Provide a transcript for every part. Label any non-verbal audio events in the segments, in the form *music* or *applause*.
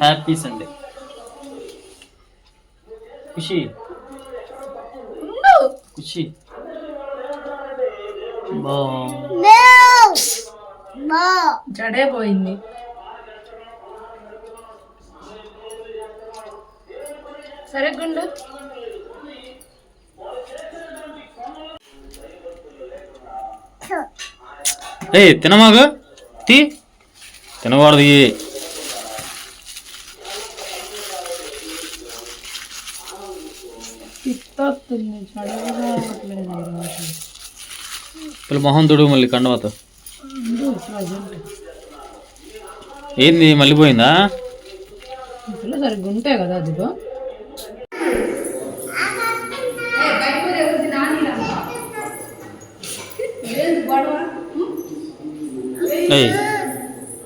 Happy Sunday ఖుషి ఖుషి బా జడే పోయింది సరే గుండు. ఏ తినమాగు? తీ. తినకూడదు పిల్ల మొహం తుడు మళ్ళీ కండవతో ఏంది మళ్ళీ పోయిందా? సరిగ్గా ఉంటాయి కదా అదిగో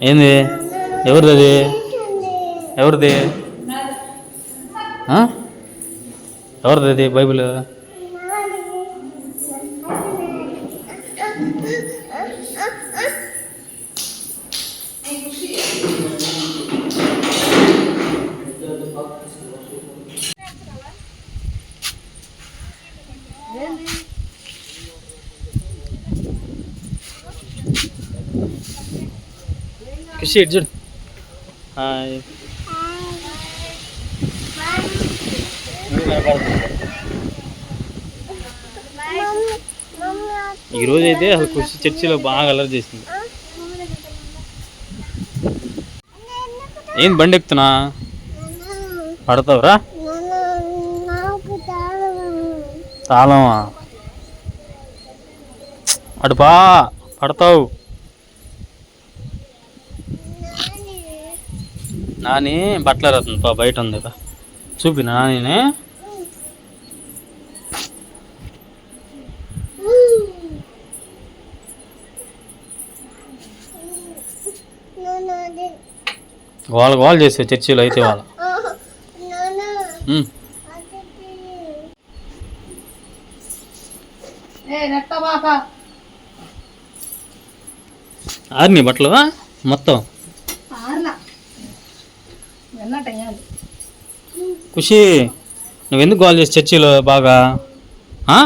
ఏంది? ఎవరిది అది ఎవరిది? ఎవరిది అది బైబిల్ ఖుషి ఇటు చూడు హాయ్ ఈరోజు అయితే అసలు ఖుషి చర్చిలో బాగా అలర్ చేసింది. ఏం బండి ఎక్కుతున్నా? పడతావురా? తాళమా? అటు పడతావు. నాని బట్టల రత్న బయట ఉంది చూపినా నాని గోల గోల చేసే చర్చిలో అయితే వాళ్ళ. ఆరిని బట్టలు మొత్తం. ఖుషి నువ్వెందుకు గోల్ చేసి చర్చిలో బాగా? ఆ?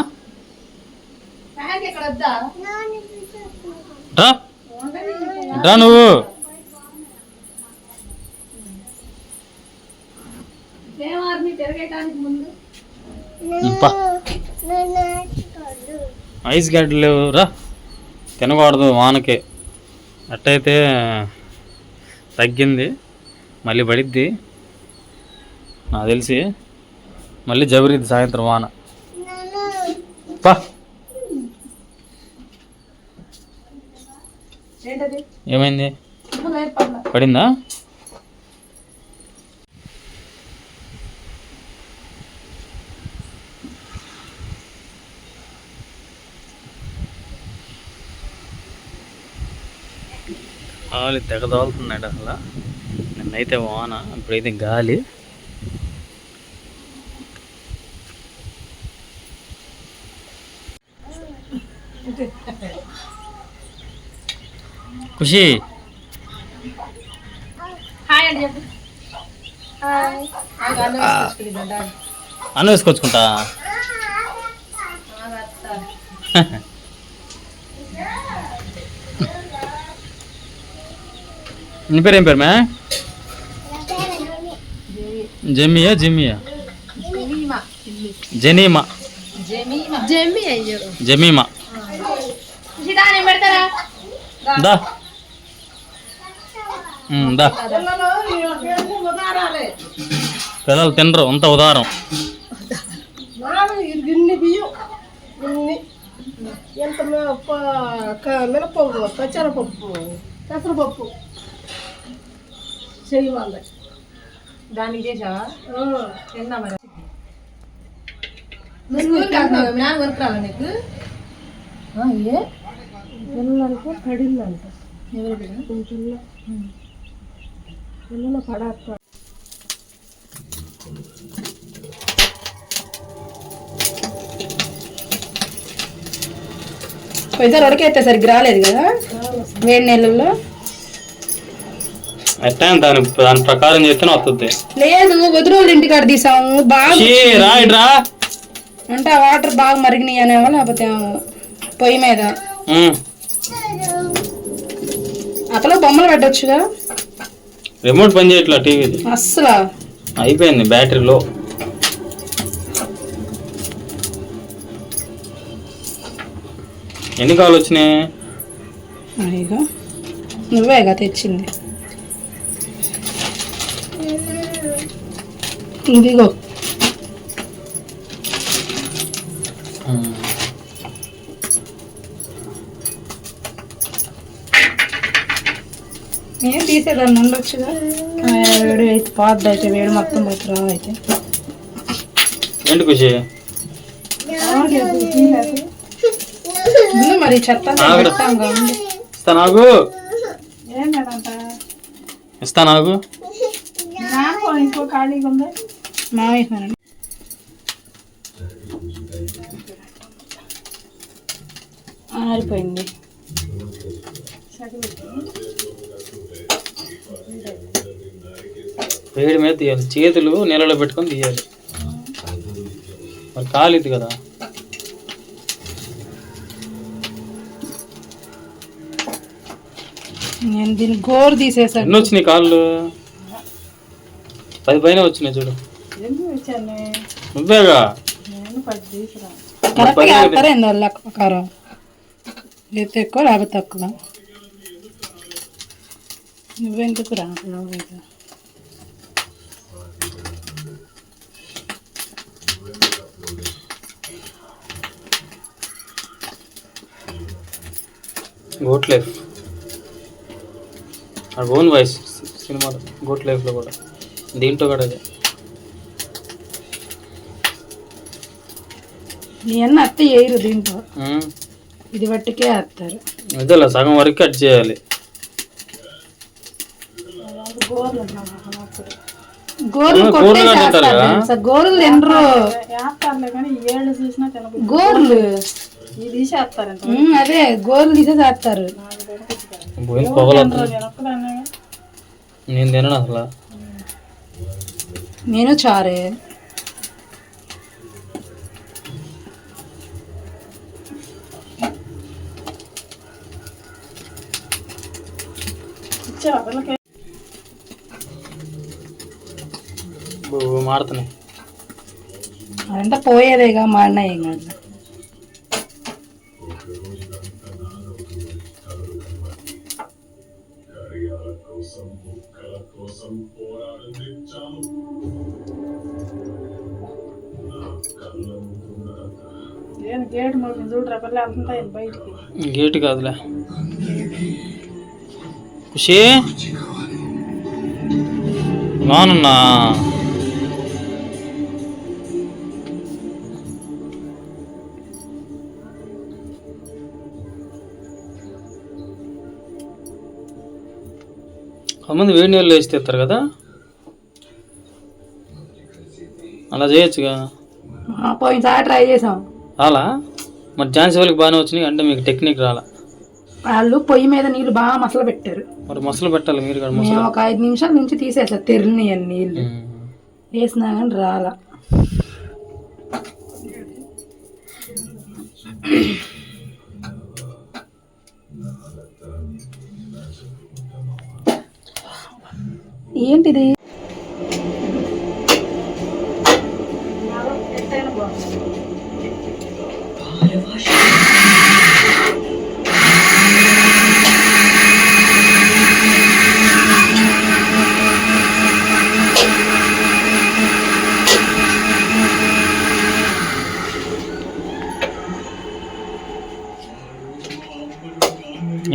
ఫ్యాన్ ఇక్కడ వద్దా? రా రా నువ్వు ఏం ఆర్మీ తిరగటానికి ముందు పా ఐస్ గడ్డలు లేవు. రా. తినకూడదు వానకి. అట్టయితే తగ్గింది. మళ్ళీ పడిద్ది. నాకు తెలిసి మళ్ళీ జబరిద్ది సాయంత్రం వాన. పా. ఏమైంది? పడిందా? గాలి తెగదోలుతున్నాడు అసలు. నిన్నైతే వాన ఇప్పుడైతే గాలి. ఖుషి. అన్నం వేసుకొచ్చుకుంటా. *laughs* నీ పేరు ఏం పేరు మే జమియా? జిమియా జనీమా. జమీమా. దా. దా. పిల్లలు తినరు అంత ఉదారం. గిన్నె బియ్యం. గిన్నె. ఎంత మినపప్పు పచ్చరపప్పు పెసరపప్పు. చెయ్యి వాళ్ళ దానికి చేసావా తిన్నా మరి. నాన్న వర్క్ రాలా నీకు? ఏ? పిల్లలకి పడిందంట. ఎవరు బిడ్డ? పిల్ల. పిల్లలు పడాక పోయిసారి ఉడకైతే సరిగ్గా రాలేదు కదా? వేడి నీళ్ళల్లో ఎట్టా దాని దాని ప్రకారం చేస్తేనే వస్తుంది లేదు వదిరోళ్ళ ఇంటికాడ తీసాము బాగా షీ, రా ఇటు రా అంటే ఆ వాటర్ బాగా మరిగినాయి అనేవో లేకపోతే పొయ్యి మీద. అతలో బొమ్మలు పెట్టొచ్చుగా? రిమోట్ పని చేయట్లా టీవీది? అస్సలు? అయిపోయింది బ్యాటరీ లో. ఎన్ని కావాలి వచ్చినాయి నువ్వేగా తెచ్చింది? ఇదిగో ఏం తీసేదాన్ని ఉండొచ్చుగా? వేడి అయితే పాతది అయితే వేడి మొత్తం పోతే రావు అయితే. ఉంది మరి చెత్త ఆవిడ. పెట్టాంగా ఉంది. ఇస్తా నాకు ఏం లేదంట. ఇస్తా నాకు ఇంకో ఖాళీగా ఉందా? మామయ్య ఆరిపోయింది. వేడి మీద తీయాలి. చేతులు నీళ్ళలో పెట్టుకొని తీయాలి. మరి కాలిద్ది కదా. నేను దీన్ని గోరు తీసేసాను. ఎన్ని వచ్చినాయి కాళ్ళు? పది పైన వచ్చినాయి చూడు. నువ్వేగా కరెక్ట్గా వాళ్ళ ఎక్కువ లేకపోతే తక్కువ. నువ్వెందుకు రా. గోట్ లైఫ్ ఆ ఓన్ వాయిస్ సినిమాలో గోట్ లైఫ్లో కూడా. దీంట్లో కూడా అదే. నీ అన్న అత్త వేయరు దీంట్లో. ఇది బట్టికే వేస్తారు అదేలా సగం వరకు కట్ చేయాలి. గోర్లు గోర్లు? గోర్లు తినరు. గోర్లు. ఉమ్, అదే గోర్లు తీసేసి వేస్తారు పోయింది పొగలు నేను తినను అసలు. నేను చారే. బో- మాడుతున్నాయి అదంతా పోయేదేగా మాడినా ఏం కాదు గేటు కాదులే. ఖుషి? నానున్నా. కొంతమంది వేడి నీళ్ళు వేసి తెస్తారు కదా? అలా చేయొచ్చుగా? పోయినసారి ట్రై చేసాం రాలా? మరి ఝాన్సీ వాళ్ళకి బాగానే వచ్చినాయి అంటే మీకు టెక్నిక్ రాలా? వాళ్ళు పొయ్యి మీద నీళ్ళు బాగా మసలు పెట్టారు మరి మసలు పెట్టాలి మీరు కూడా ఒక ఐదు నిమిషాల నుంచి తీసేసా తెరిని నీళ్ళు. వేసినా కానీ రాలా. ఏంటిది?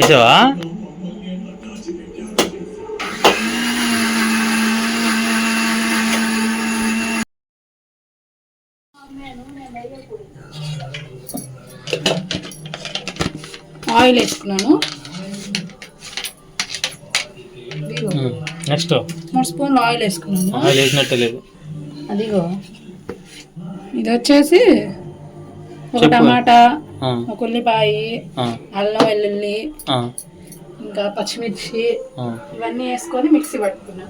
వేసావా ఆయిల్ వేసుకున్నాను. నెక్స్ట్. మూడు స్పూన్లు ఆయిల్ వేసుకున్నాను. ఆయిల్ వేసినట్టే లేదు. అదిగో. ఇది వచ్చేసి ఒక. టమాటా ఒక ఉల్లిపాయ అల్లం వెల్లుల్లి. ఇంకా పచ్చిమిర్చి ఇవన్నీ వేసుకొని మిక్సీ పట్టుకున్నా.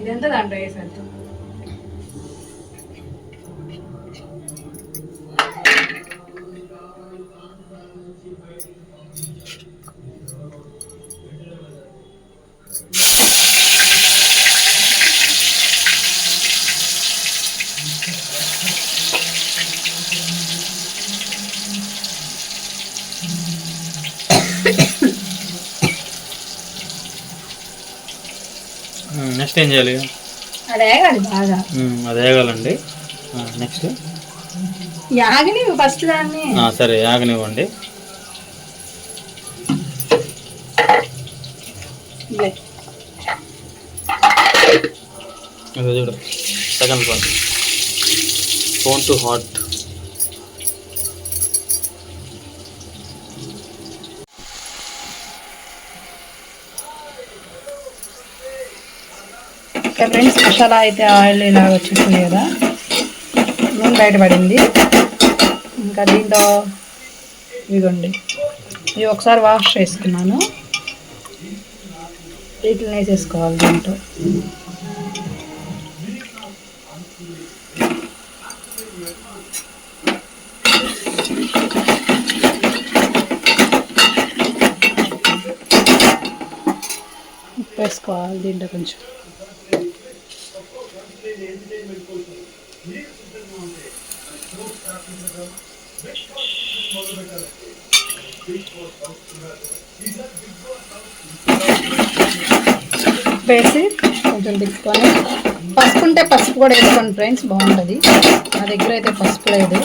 ఇదంతా దాంట్లో వేసేద్దాం. నెక్స్ట్ ఏం చేయాలి? అది వేగాలి బాగా. ఉమ్, అది వేగాలండి నెక్స్ట్? యాగని ఫస్ట్ దాన్ని. సరే. ఇదో చూడు second one phone to hot ఇక్కడ ఫ్రెండ్స్ మసాలా అయితే ఆయిల్ ఇలా వచ్చేసింది కదా. నూనె బయటపడింది ఇంకా దీంట్లో ఇదిగోండి. ఇది ఒకసారి వాష్ చేసుకున్నాను. వీటిని వేసేసుకోవాలి దీంట్లో వేసుకోవాలి దీంట్లో కొంచెం. వేసి కొంచెం తీసుకొని పసుపు ఉంటే పసుపు కూడా వేసుకోండి ఫ్రెండ్స్ బాగుంటుంది. నా దగ్గర అయితే పసుపు లేదు.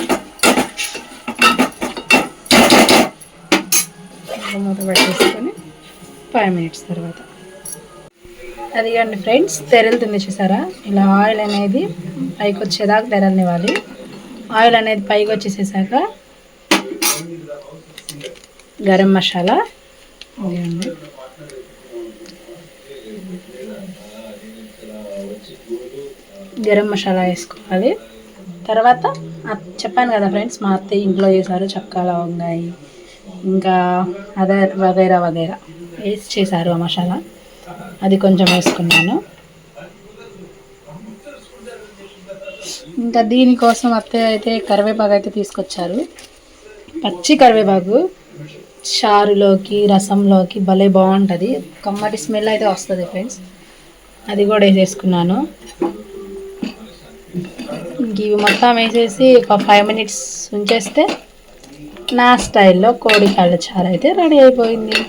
మూత పెట్టేసుకొని ఫైవ్ మినిట్స్ తర్వాత. అదిగండి ఫ్రెండ్స్ తెరలుతుంది చూసారా? ఇలా ఆయిల్ అనేది పైకి వచ్చేదాకా తెరలనివ్వాలి ఆయిల్ అనేది పైకి వచ్చేసేసాక గరం మసాలా గరం మసాలా వేసుకోవాలి. తర్వాత చెప్పాను కదా ఫ్రెండ్స్ మా అత్తయ్య ఇంట్లో చేశారు చక్కా లవంగాయి ఇంకా అదే వగైరా వగైరా వేసి చేశారు ఆ మసాలా. అది కొంచెం వేసుకున్నాను. ఇంకా దీనికోసం అత్తయ్య అయితే కరివేపాకు అయితే తీసుకొచ్చారు. పచ్చి కరివేపాకు చారులోకి రసంలోకి భలే బాగుంటుంది. కమ్మటి స్మెల్ అయితే వస్తుంది ఫ్రెండ్స్ అది కూడా వేసేసుకున్నాను. ఇంక ఇవి మొత్తం వేసేసి ఒక ఫైవ్ మినిట్స్ ఉంచేస్తే నా స్టైల్లో కోడి కాళ్ళ చారు అయితే రెడీ అయిపోయింది.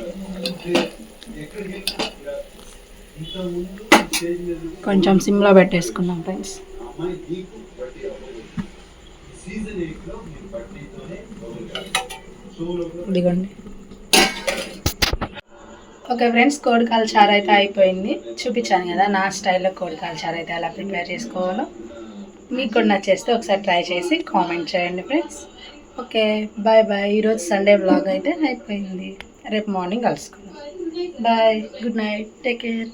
కొంచెం సిమ్లో పెట్టేసుకున్నాం ఫ్రెండ్స్ ఇదిగోండి. ఓకే ఫ్రెండ్స్ కోడికాల చారు అయితే అయిపోయింది. చూపించాను కదా నా స్టైల్లో కోడికాల చారు అయితే ఎలా ప్రిపేర్ చేసుకోవాలో. మీకు కూడా నచ్చేస్తే ఒకసారి ట్రై చేసి కామెంట్ చేయండి ఫ్రెండ్స్ ఓకే బాయ్ బాయ్ ఈరోజు సండే బ్లాగ్ అయితే అయిపోయింది. రేపు మార్నింగ్ కలుసుకుందాం. Bye good night take care